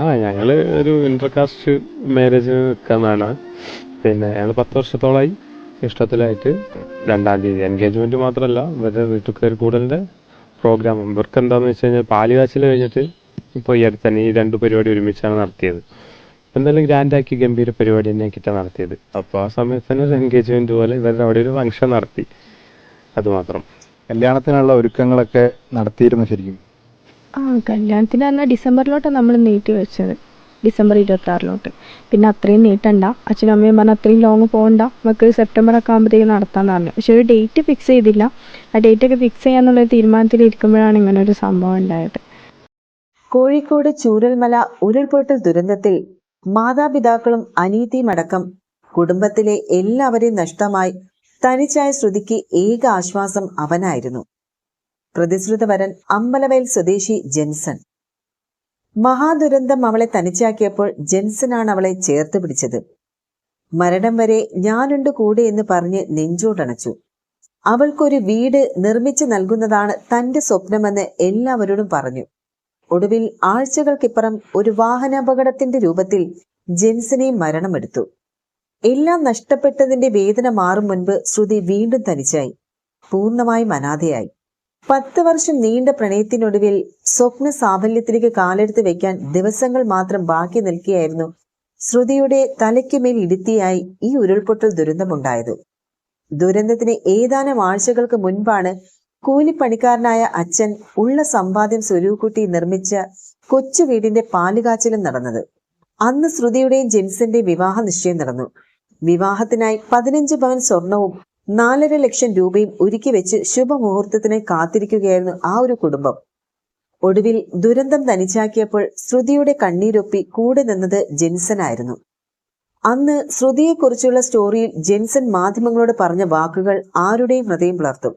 ആ ഞങ്ങൾ ഒരു ഇന്റർകാസ്റ്റ് മാരേജിന് നിൽക്കുന്നതാണ്. പിന്നെ ഞങ്ങൾ പത്ത് വർഷത്തോളമായി ഇഷ്ടത്തിലായിട്ട് രണ്ടാം തീയതി എൻഗേജ്മെന്റ് മാത്രമല്ല ഇവരുടെ വീട്ടുകാർ കൂടലിന്റെ പ്രോഗ്രാം ഇവർക്ക് എന്താണെന്ന് വെച്ച് കഴിഞ്ഞാൽ പാലുകാച്ചിൽ കഴിഞ്ഞിട്ട് ഇപ്പോൾ ഈ അടുത്ത് തന്നെ ഈ രണ്ട് പരിപാടി ഒരുമിച്ചാണ് നടത്തിയത്. എന്തായാലും ഗ്രാൻഡാക്കി ഗംഭീര പരിപാടി തന്നെ നടത്തിയത്. അപ്പോൾ ആ സമയത്ത് തന്നെ ഒരു എൻഗേജ്മെന്റ് പോലെ ഇവരുടെ അവിടെ ഒരു ഫംഗ്ഷൻ നടത്തി. അതുമാത്രം കല്യാണത്തിനുള്ള ഒരുക്കങ്ങളൊക്കെ നടത്തിയിരുന്നു ശരിക്കും. ആ കല്യാണത്തിന് പറഞ്ഞാൽ ഡിസംബറിലോട്ടാണ് നമ്മൾ നീട്ടി വെച്ചത്. ഡിസംബർ ഇരുപത്തി ആറിലോട്ട് പിന്നെ അത്രയും നീട്ടണ്ട. അച്ഛനും അമ്മയും പറഞ്ഞ അത്രയും ലോങ് പോകണ്ട നമുക്ക് സെപ്റ്റംബർ ഒക്കെ ആകുമ്പോഴത്തേക്ക് നടത്താമെന്ന് പറഞ്ഞു. പക്ഷെ ഒരു ഡേറ്റ് ഫിക്സ് ചെയ്തില്ല. ആ ഡേറ്റ് ഒക്കെ ഫിക്സ് ചെയ്യാന്നുള്ള തീരുമാനത്തിൽ ഇരിക്കുമ്പോഴാണ് ഇങ്ങനെ ഒരു സംഭവം ഉണ്ടായത്. കോഴിക്കോട് ചൂരൽമല ഉരുൾപൊട്ടൽ ദുരന്തത്തിൽ മാതാപിതാക്കളും അനീതിയുമടക്കം കുടുംബത്തിലെ എല്ലാവരെയും നഷ്ടമായി. തനിച്ചായ ശ്രുതിക്ക് ഏക ആശ്വാസം അവനായിരുന്നു. പ്രതിശ്രുത വരൻ അമ്പലവയൽ സ്വദേശി ജെൻസൺ. മഹാദുരന്തം അവളെ തനിച്ചാക്കിയപ്പോൾ ജെൻസനാണ് അവളെ ചേർത്ത് പിടിച്ചത്. മരണം വരെ ഞാനുണ്ട് കൂടെ എന്ന് പറഞ്ഞ് നെഞ്ചോടണച്ചു അവൾക്കൊരു വീട് നിർമ്മിച്ചു നൽകുന്നതാണ് തന്റെ സ്വപ്നമെന്ന് എല്ലാവരോടും പറഞ്ഞു. ഒടുവിൽ ആഴ്ചകൾക്കിപ്പുറം ഒരു വാഹനാപകടത്തിന്റെ രൂപത്തിൽ ജെൻസനെയും മരണമെടുത്തു. എല്ലാം നഷ്ടപ്പെട്ടതിന്റെ വേദന മാറും മുൻപ് ശ്രുതി വീണ്ടും തനിച്ചായി. പൂർണമായും അനാഥയായി. പത്ത് വർഷം നീണ്ട പ്രണയത്തിനൊടുവിൽ സ്വപ്ന സാഫല്യത്തിലേക്ക് കാലെടുത്ത് വെക്കാൻ ദിവസങ്ങൾ മാത്രം ബാക്കി നിൽക്കുകയായിരുന്നു ശ്രുതിയുടെ തലയ്ക്കുമേൽ ഇടുത്തിയായി ഈ ഉരുൾപൊട്ടൽ ദുരന്തമുണ്ടായത്. ദുരന്തത്തിന് ഏതാനും ആഴ്ചകൾക്ക് മുൻപാണ് കൂലിപ്പണിക്കാരനായ അച്ഛൻ ഉള്ള സമ്പാദ്യം സ്വരൂക്കുട്ടി നിർമ്മിച്ച കൊച്ചു വീടിന്റെ പാലുകാച്ചിലും നടന്നത്. അന്ന് ശ്രുതിയുടെയും ജെൻസന്റെയും വിവാഹ നിശ്ചയം നടന്നു. വിവാഹത്തിനായി പതിനഞ്ച് പവൻ സ്വർണവും നാലര ലക്ഷം രൂപയും ഒരുക്കി വെച്ച് ശുഭമുഹൂർത്തത്തിനായി കാത്തിരിക്കുകയായിരുന്നു ആ ഒരു കുടുംബം. ഒടുവിൽ ദുരന്തം തനിച്ചാക്കിയപ്പോൾ ശ്രുതിയുടെ കണ്ണീരൊപ്പി കൂടെ നിന്നത് ജെൻസനായിരുന്നു. അന്ന് ശ്രുതിയെക്കുറിച്ചുള്ള സ്റ്റോറിയിൽ ജെൻസൺ മാധ്യമങ്ങളോട് പറഞ്ഞ വാക്കുകൾ ആരുടെയും ഹൃദയം പുലർത്തും.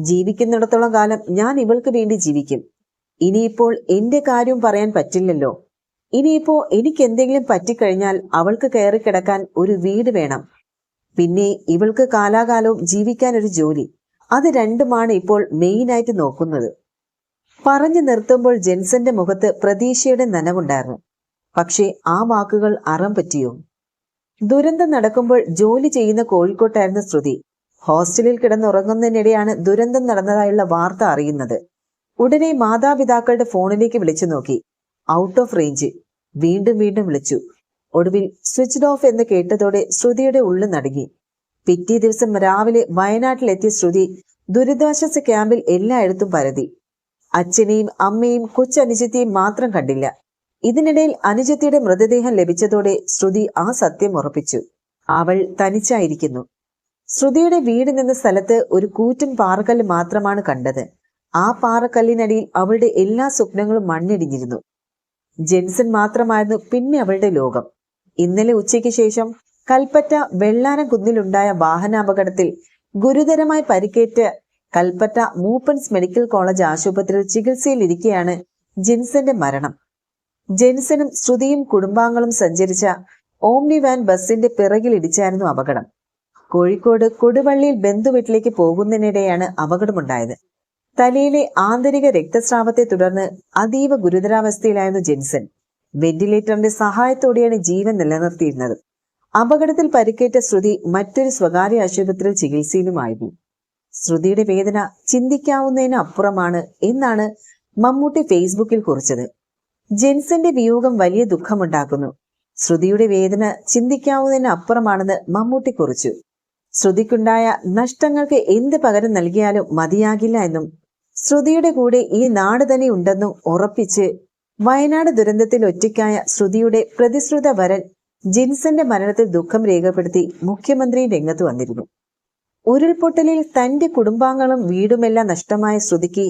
ജീവിക്കുന്നിടത്തോളം കാലം ഞാൻ ഇവൾക്ക് വേണ്ടി ജീവിക്കും. ഇനിയിപ്പോൾ എന്റെ കാര്യം പറയാൻ പറ്റില്ലല്ലോ. ഇനിയിപ്പോ എനിക്ക് എന്തെങ്കിലും പറ്റിക്കഴിഞ്ഞാൽ അവൾക്ക് കയറി കിടക്കാൻ ഒരു വീട് വേണം. പിന്നെ ഇവൾക്ക് കാലാകാലവും ജീവിക്കാൻ ഒരു ജോലി. അത് രണ്ടുമാണ് ഇപ്പോൾ മെയിനായിട്ട് നോക്കുന്നത്. പറഞ്ഞു നിർത്തുമ്പോൾ ജെൻസന്റെ മുഖത്ത് പ്രതീക്ഷയുടെ നനവുണ്ടായിരുന്നു. പക്ഷേ ആ വാക്കുകൾ അറം പറ്റിയോ? ദുരന്തം നടക്കുമ്പോൾ ജോലി ചെയ്യുന്ന കോഴിക്കോട്ടായിരുന്നു ശ്രുതി. ഹോസ്റ്റലിൽ കിടന്നുറങ്ങുന്നതിനിടെയാണ് ദുരന്തം നടന്നതായുള്ള വാർത്ത അറിയുന്നത്. ഉടനെ മാതാപിതാക്കളുടെ ഫോണിലേക്ക് വിളിച്ചു നോക്കി. Out of range. വീണ്ടും വീണ്ടും വിളിച്ചു. ഒടുവിൽ സ്വിച്ച്ഡ് ഓഫ് എന്ന് കേട്ടതോടെ ശ്രുതിയുടെ ഉള്ളു നടുങ്ങി. പിറ്റേ ദിവസം രാവിലെ വയനാട്ടിലെത്തിയ ശ്രുതി ദുരിതാശ്വാസ ക്യാമ്പിൽ എല്ലായിടത്തും പരതി. അച്ഛനെയും അമ്മയും കൊച്ചനുജത്തിയും മാത്രം കണ്ടില്ല. ഇതിനിടയിൽ അനുജത്തിയുടെ മൃതദേഹം ലഭിച്ചതോടെ ശ്രുതി ആ സത്യം ഉറപ്പിച്ചു. അവൾ തനിച്ചായിരിക്കുന്നു. ശ്രുതിയുടെ വീട് നിന്ന സ്ഥലത്ത് ഒരു കൂറ്റൻ പാറക്കല്ല് മാത്രമാണ് കണ്ടത്. ആ പാറക്കല്ലിനടിയിൽ അവളുടെ എല്ലാ സ്വപ്നങ്ങളും മണ്ണിടിഞ്ഞിരുന്നു. ജെൻസൺ മാത്രമായിരുന്നു പിന്നെ അവളുടെ ലോകം. ഇന്നലെ ഉച്ചയ്ക്ക് ശേഷം കൽപ്പറ്റ വെള്ളാന കുന്നിലുണ്ടായ വാഹനാപകടത്തിൽ ഗുരുതരമായി പരിക്കേറ്റ് കൽപ്പറ്റ മൂപ്പൻസ് മെഡിക്കൽ കോളേജ് ആശുപത്രിയിൽ ചികിത്സയിലിരിക്കെയാണ് ജെൻസന്റെ മരണം. ജെൻസനും ശ്രുതിയും കുടുംബാംഗങ്ങളും സഞ്ചരിച്ച ഓംനി വാൻ ബസിന്റെ പിറകിൽ ഇടിച്ചായിരുന്നു അപകടം. കോഴിക്കോട് കൊടുവള്ളിയിൽ ബന്ധുവീട്ടിലേക്ക് പോകുന്നതിനിടെയാണ് അപകടമുണ്ടായത്. തലയിലെ ആന്തരിക രക്തസ്രാവത്തെ തുടർന്ന് അതീവ ഗുരുതരാവസ്ഥയിലായിരുന്നു ജെൻസൺ വെന്റിലേറ്ററിന്റെ സഹായത്തോടെയാണ് ജീവൻ നിലനിർത്തിയിരുന്നത്. അപകടത്തിൽ പരിക്കേറ്റ ശ്രുതി മറ്റൊരു സ്വകാര്യ ആശുപത്രിയിൽ ചികിത്സയിലുമായിരുന്നു. ശ്രുതിയുടെ വേദന ചിന്തിക്കാവുന്നതിന് അപ്പുറമാണ് എന്നാണ് മമ്മൂട്ടി ഫേസ്ബുക്കിൽ കുറിച്ചത്. ജെൻസന്റെ വിയോഗം വലിയ ദുഃഖമുണ്ടാക്കുന്നു. ശ്രുതിയുടെ വേദന ചിന്തിക്കാവുന്നതിന് അപ്പുറമാണെന്ന് മമ്മൂട്ടി കുറിച്ചു. ശ്രുതിക്കുണ്ടായ നഷ്ടങ്ങൾക്ക് എന്ത് പകരം നൽകിയാലും മതിയാകില്ല എന്നും ശ്രുതിയുടെ കൂടെ ഈ നാട് തന്നെ ഉണ്ടെന്നും ഉറപ്പിച്ച് വയനാട് ദുരന്തത്തിൽ ഒറ്റയ്ക്കായ ശ്രുതിയുടെ പ്രതിശ്രുത വരൻ ജിൻസന്റെ മരണത്തിൽ ദുഃഖം രേഖപ്പെടുത്തി മുഖ്യമന്ത്രി രംഗത്ത് വന്നിരുന്നു. ഉരുൾപൊട്ടലിൽ തന്റെ കുടുംബാംഗങ്ങളും വീടുമെല്ലാം നഷ്ടമായ ശ്രുതിക്ക്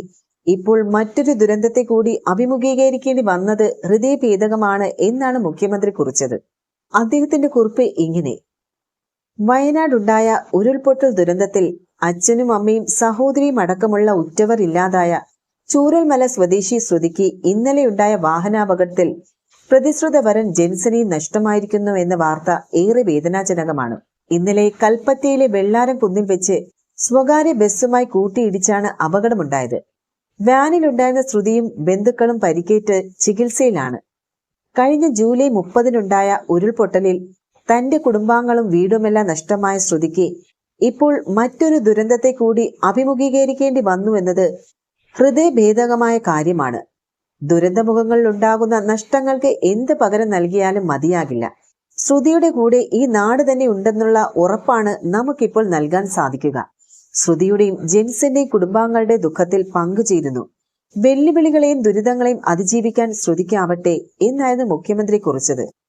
ഇപ്പോൾ മറ്റൊരു ദുരന്തത്തെ കൂടി അഭിമുഖീകരിക്കേണ്ടി വന്നത് ഹൃദയഭേദകമാണ് എന്നാണ് മുഖ്യമന്ത്രി കുറിച്ചത്. അദ്ദേഹത്തിന്റെ കുറിപ്പ് ഇങ്ങനെ. വയനാടുണ്ടായ ഉരുൾപൊട്ടൽ ദുരന്തത്തിൽ അച്ഛനും അമ്മയും സഹോദരിയും അടക്കമുള്ള ഉറ്റവർ ഇല്ലാതായ ചൂരൽമല സ്വദേശി ശ്രുതിക്ക് ഇന്നലെയുണ്ടായ വാഹനാപകടത്തിൽ പ്രതിശ്രുത വരൻ ജെൻസനി നഷ്ടമായിരിക്കുന്നു എന്ന വാർത്ത ഏറെ വേദനാജനകമാണ്. ഇന്നലെ കൽപ്പറ്റയിലെ വെള്ളാരം കുന്നിൽ വെച്ച് സ്വകാര്യ ബസ്സുമായി കൂട്ടിയിടിച്ചാണ് അപകടമുണ്ടായത്. വാനിലുണ്ടായിരുന്ന ശ്രുതിയും ബന്ധുക്കളും പരിക്കേറ്റ് ചികിത്സയിലാണ്. കഴിഞ്ഞ ജൂലൈ മുപ്പതിനുണ്ടായ ഉരുൾപൊട്ടലിൽ തന്റെ കുടുംബാംഗങ്ങളും വീടുമെല്ലാം നഷ്ടമായ ശ്രുതിക്ക് ഇപ്പോൾ മറ്റൊരു ദുരന്തത്തെ കൂടി അഭിമുഖീകരിക്കേണ്ടി വന്നുവെന്നത് ഹൃദയഭേദകമായ കാര്യമാണ്. ദുരന്തമുഖങ്ങളിൽ ഉണ്ടാകുന്ന നഷ്ടങ്ങൾക്ക് എന്ത് പകരം നൽകിയാലും മതിയാകില്ല. ശ്രുതിയുടെ കൂടെ ഈ നാട് തന്നെ ഉണ്ടെന്നുള്ള ഉറപ്പാണ് നമുക്കിപ്പോൾ നൽകാൻ സാധിക്കുക. ശ്രുതിയുടെയും ജെൻസിന്റെയും കുടുംബാംഗങ്ങളുടെ ദുഃഖത്തിൽ പങ്കുചേരുന്നു വെല്ലുവിളികളെയും ദുരിതങ്ങളെയും അതിജീവിക്കാൻ ശ്രുതിക്കാവട്ടെ എന്നായിരുന്നു മുഖ്യമന്ത്രി കുറിച്ചത്.